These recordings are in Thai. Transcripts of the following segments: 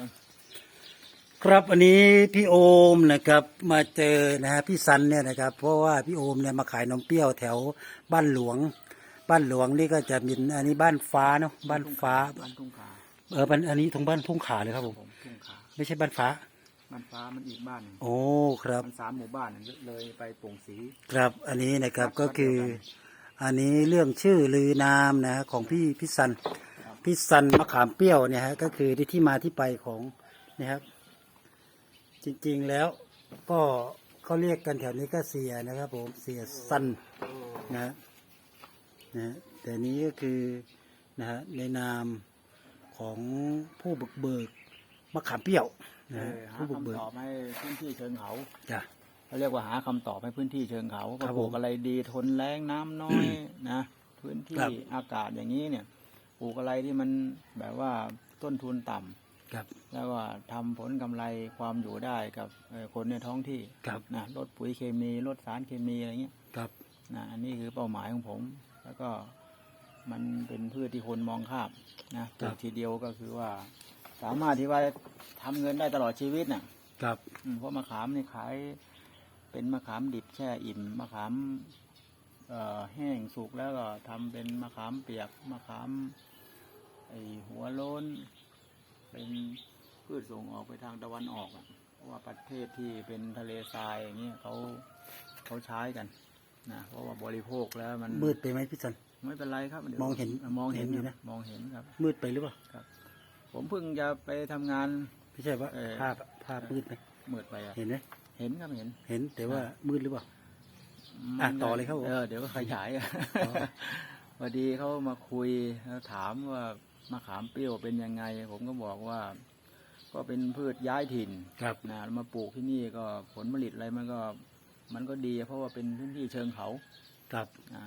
กันครับอันนี้พี่โอมนะครับมาเจอนะฮะพี่สันเนี่ยนะครับ เพราะว่าพี่โอมเนี่ยมาขายนมเปรี้ยวแถวบ้านหลวง บ้านหลวงนี่ก็จะมีอันนี้บ้านฟ้าเนาะบ้านฟ้าบ้านทุ่งขาเออบ้านอันนี้ตรงบ้านทุ่งขาเลยครับผมผมทุ่งขาไม่ใช่บ้านฟ้าบ้านฟ้ามันอีกบ้านหนึ่งโอ้ครับมันสามหมู่บ้านเลยไปโป่งสีครับอันนี้นะครับครับก็คือครับเดียวกัอันนี้เรื่องชื่อลือนามนะฮะของพี่พี่สัน พี่สันมะขามเปรี้ยวเนี่ยฮะก็คือที่ที่มาที่ไปของนะครับ จริงๆแล้วก็เขาเรียกกันแถวนี้ก็เสียนะครับ ผมเสียสันนะฮะนะฮะแต่นี้ก็คือนะฮะในนามของผู้บุกเบิกมะขามเปรี้ยวนะเอฮะอหาผู้บุกเบิคำกตอบให้พื้นที่เชิงเขาจ้ะเขาเรียกว่าหาคำตอบให้พื้นที่เชิงเขาครัว่าบปลูกผมอะไรดีทนแรงน้ำน้อยนะ พื้นที่ครับอากาศอย่างนี้เนี่ย ปลูกอะไรที่มันแบบว่าต้นทุนต่ำครับ แล้วก็ทำผลกำไรความอยู่ได้กับเอ่อคนในท้องที่ครับนะลดปุ๋ยเคมีลดสารเคมีอะไรเงี้ยครับนะอันนี้คือเป้าหมายของผม แล้วก็มันเป็นพืชที่คนมองข้ามนะปลูกทีเดียวก็คือว่า สามารถที่ว่าทำเงินได้ตลอดชีวิตน่ะ ครับอืมเพราะมะขามนี่ขาย เป็นมะขามดิบแช่อิ่มมะขามเอ่อ แห้งสุกแล้วก็ทำเป็นมะขามเปียกมะขามไอหัวโล้น เป็นพืชส่งออกไปทางตะวันออกอะเพราะว่าประเทศที่เป็นทะเลทรายอย่างเงี้ยเขาเขาใช้กันนะเพราะว่าบริโภคแล้วมันมืดไปไหมพี่สันไม่เป็นไรครับดี๋ยวมองเห็นมองเห็นเห็นอยู่ครับนะมองเห็นครับ มืดไปหรือเปล่าผมเพิ่งจะไปทำงานไม่ใช่ว่าเออภาพภาพมืดไหมมืดไปอะเห็นไหมเห็นครับเห็น เห็นแต่ว่ามืดหรือเปล่ามัน อะต่อเลยครับผม เออเดี๋ยวก็ขยายอะอ๋อ พอดีเขามาคุยแล้วถามว่ามะขามเปรี้ยวเป็นยังไง ผมก็บอกว่า ก็เป็นพืชย้ายถิ่นครับ นะมาปลูกที่นี่ก็ผลผลิตอะไรมันก็ มันก็ดี เพราะว่าเป็นพื้นที่เชิงเขาครับนะ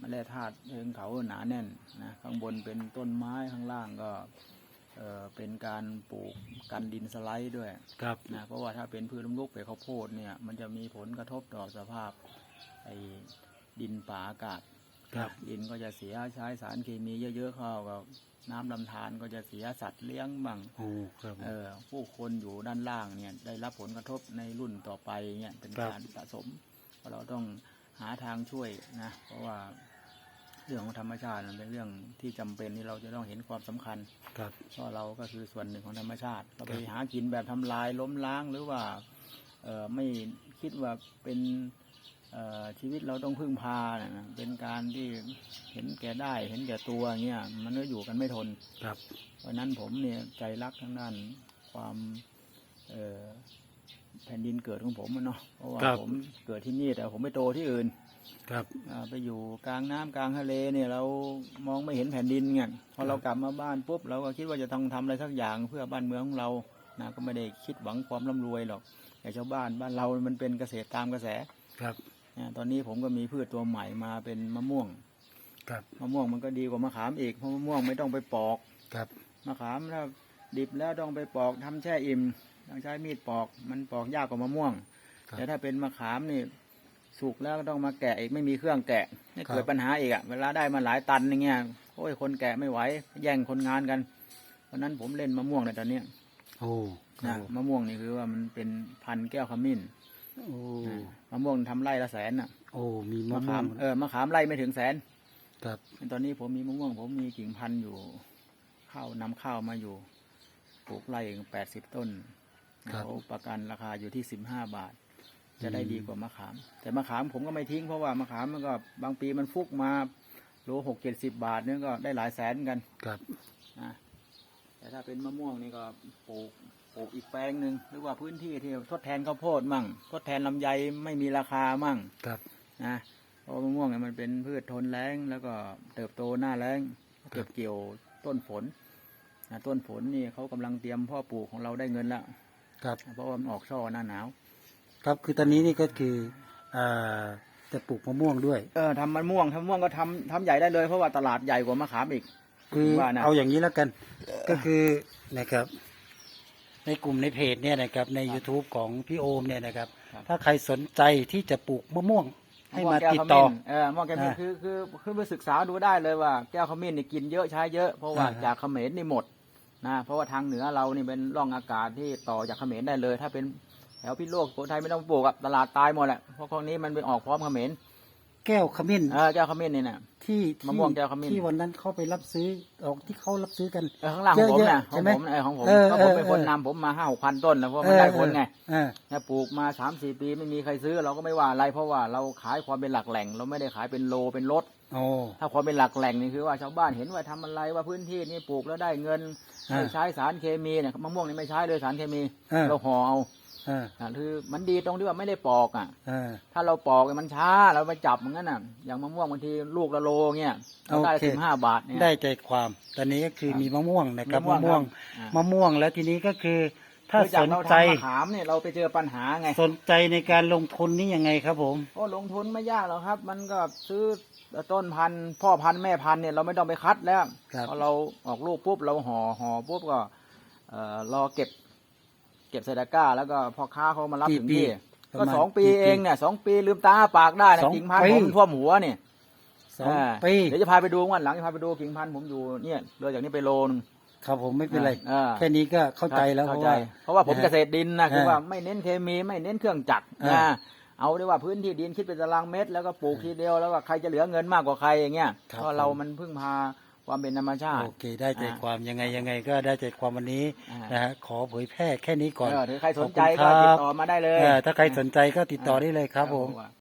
มาแร่ธาตุเชิงเขาหนาแน่นนะข้างบนเป็นต้นไม้ข้างล่างก็เออเป็นการปลูกกันดินสไลด์ด้วย ครับ นะเพราะว่าถ้าเป็นพืชล้มลุกไปนข้าวโพดเนี่ย มันจะมีผลกระทบต่อสภาพ ไอ้ดินป่าอากาศครับดินก็จะเสียใช้สารเคมีเยอะๆเข้ากับน้ำลำธารก็จะเสียสัตว์เลี้ยงบ้างโอ้ครับเออผู้คนอยู่ด้านล่างเนี่ยได้รับผลกระทบในรุ่นต่อไปเนี่ยเป็นครับการสะสมเพราะเราต้องหาทางช่วยนะเพราะว่าเรื่องของธรรมชาติมันเป็นเรื่องที่จำเป็นที่เราจะต้องเห็นความสำคัญ ครับเพราะเราก็คือส่วนหนึ่งของธรรมชาติเราไปครับหากินแบบทำลายล้มล้างหรือว่า เออไม่คิดว่าเป็นเอ่อ ชีวิตเราต้องพึ่งพานะเป็นการที่เห็นแก่ได้ เห็นแก่ตัวเงี้ยมันก็อยู่กันไม่ทนครับเพราะฉะนั้นผมเนี่ยใจรักทั้งด้านความเอ่อแผ่นดินเกิดของผมอะเนาะเพราะว่าครับผมเกิดที่นี่แต่ผมไม่โตที่อื่น ครับอ่าไปอยู่กลางน้ำกลางทะเลเนี่ยเรามองไม่เห็นแผ่นดินไงพอเรากลับมาบ้านปุ๊บเราก็คิดว่าจะต้องทำอะไรสักอย่างเพื่อบ้านเมืองของเรานะก็ไม่ได้คิดหวังความร่ำรวยหรอกแต่ชาวบ้านบ้านเรามันเป็นเกษตรตามกระแสครับนะ ตอนนี้ผมก็มีพืชตัวใหม่มาเป็นมะม่วง ครับมะม่วงมันก็ดีกว่ามะขามอีกเพราะมะม่วงไม่ต้องไปปอก ครับมะขามถ้าดิบแล้วต้องไปปอกทำแช่อิ่มต้องใช้มีดปอก มันปอกยากกว่ามะม่วงครับแต่ถ้าเป็นมะขามนี่สุกแล้วก็ต้องมาแกะอีกไม่มีเครื่องแกะนี่ครับเกิดปัญหาอีกอะเวลาได้มาหลายตันอย่างเงี้ยโอ้ยคนแกะไม่ไหวแย่งคนงานกันเพราะนั้นผมเล่นมะม่วงในตอนเนี้ยโอ้ครันะบมะม่วงนี่คือว่ามันเป็นพันธุ์แก้วขมิ้น โอ้นะมะม่วงทำไร่ละแสนน่ะโอ้มีมะมะม่ขาวมงเออมะขามไร่ไม่ถึงแสนครับ ตอนนี้ผมมีมะม่วง ผมมีกิ่งพันธุ์อยู่ ข้าวนำข้าวมาอยู่ปลูกไร่แปดสิบต้นครับ เขาประกันราคาอยู่ที่สิบห้าบาท จะได้ดีกว่ามะขาม แต่มะขามผมก็ไม่ทิ้งเพราะว่ามะขามมันก็บางปีมันฟุกมาโลหกเจ็ดสิบบาทเนี่ยก็ได้หลายแสนกัน ครับ นะแต่ถ้าเป็นมะม่วงนี่ก็ปลูกป ลูกอีกแปลงหนึ่งหรือว่าพื้นที่ที่ทดแทนข้าวโพดมั่ง ทดแทนลำไยไม่มีราคามั่งครับนะเพราะมะม่วงเนี่ยมันเป็นพืชทนแล้ง แล้วก็เติบโตหน้าแล้งเก็บเกี่ยวต้นฝนนะต้นฝนนี่เขากำลังเตรียมพ่อปลูกของเราได้เงินแล้วครับ เพราะว่ามันออกช่อหน้าหนาว ครับคือตอนนี้นี่ก็คืออ่าจะปลูกมะม่วงด้วย เออทำมะม่วงทำมะม่วงก็ทำทำใหญ่ได้เลยเพราะว่าตลาดใหญ่กว่ามะขามอีกคือว่านะเอาอย่างนี้แล้วกัน ก็คือนะครับ ในกลุ่มในเพจเนี่ยนะครับใน YouTube ของพี่โอมเนี่ยนะครับ ครับ ถ้าใครสนใจที่จะปลูกมะม่วงให้มาะวงแก้วติดขต่อมิ้นเออมะม่วงแก้วขมิ้นอ่าคือคือคือไปศึกษาดูได้เลยว่าแก้วขมิ้นนี่กินเยอะใช้เยอะเพราะว่าอ่าฮะจากเขมรนี่หมดนะเพราะว่าทางเหนือเรานี่เป็นร่องอากาศที่ต่อจากเขมรได้เลย ถ้าเป็นแถวพิษณุโลกสุโขทัยไม่ต้องปลูกอะตลาดตายหมดแหละเพราะพวกนี้มันไปออกพร้อมเขมรแก้วขมิ้น เออแก้วขมิ้นนี่นะ ที่มะม่วงแก้วขมิ้น ที่วันนั้นเขาไปรับซื้อออกที่เขารับซื้อกันเออข้างล่างของผมเยนะอะๆขใช่องไหมผมนะเออของผมเออเพราะผมเป็นเออคนเออนำผมมาห้าหกพันต้นนะเพราะมันได้ผลไงเออเนี่ยปลูกมาสามสี่ปีไม่มีใครซื้อเราก็ไม่ว่าอะไร เพราะว่าเราขายความเป็นหลักแหล่ง เราไม่ได้ขายเป็นโลเป็นรถโอ้ถ้าความเป็นหลักแหล่งนี่คือว่าชาวบ้านเห็นว่าทำอะไรว่าพื้นที่นี่ปลูกแล้วได้เงินอ่าไม่ใช้สารเคมีเนี่ยมะม่วงนี่ไม่ใช้เลยสารเคมีเออเราห่อเอา เอออะคือมันดีตรงที่ว่าไม่ได้ปอกอะเออถ้าเราปอกเนี่ยมันช้าเราไปจับมันงั้นน่ะ อย่างมะม่วงบางทีลูกละโลเงี้ยเราได้โอเคสิบห้าบาทเนี่ยได้ใจความตอนนี้ก็คือมีมะม่วงนะครับมะมะม่ม่ววงงครับมะม่วงแล้วทีนี้ก็คือ ถ้าคือสจากนเราใจทำมะขามเนี่ยเราไปเจอปัญหาไง สนใจในการลงทุนนี่ยังไงครับผมก็ลงทุนไม่ยากหรอกครับ มันก็ซื้อต้นพันธุ์พ่อพันธุ์แม่พันธุ์เนี่ยเราไม่ต้องไปคัดแล้วครับพอเราออกลูกปุ๊บเราห่อห่อปุ๊บก็เอ่อรอเก็บ เก็บใส่ตะกร้า แล้วก็พ่อค้าเขามารับกี่ถึงปีที่ประก็มาณสองปีกี่ปีเองเนี่ยสองปีลืมตาอ้าปากได้นะสองกิ่งพันธุ์ปี ผมท่วมหัวเนี่ยสองอ่าปี เดี๋ยวจะพาไปดูวันหลังจะพาไปดูกิ่งพันธุ์ผมอยู่เนี่ยเลยจากนี้ไปโลนึง ครับผมไม่เป็นไร อ่า แค่นี้ก็เข้าใจแล้วเพเข้าราะใจว่า เพราะว่าผมนะฮะเกษตรดินนะคืออ่าว่าไม่เน้นเคมีไม่เน้นเครื่องจักรอ่านะเอาได้ว่าพื้นที่ดินคิดเป็นตารางเมตร แล้วก็ปลูกทีเดียวแล้วก็ใครจะเหลือเงินมากกว่าใครอย่างเงี้ยครับเพราะเราผมมันพึ่งพา ความเป็นธรรมชาติ โอเค ได้ใจอ่าความยังไงยังไงก็ได้ใจความวันนี้อ่านนะฮะขอเผยแพร่แค่นี้ก่อนเออถ้าใครสนใจขอบคุณก็ครับติดต่อมาได้เลยเออถ้าใครสนใจก็ติดต่อได้เลยครับผมครับ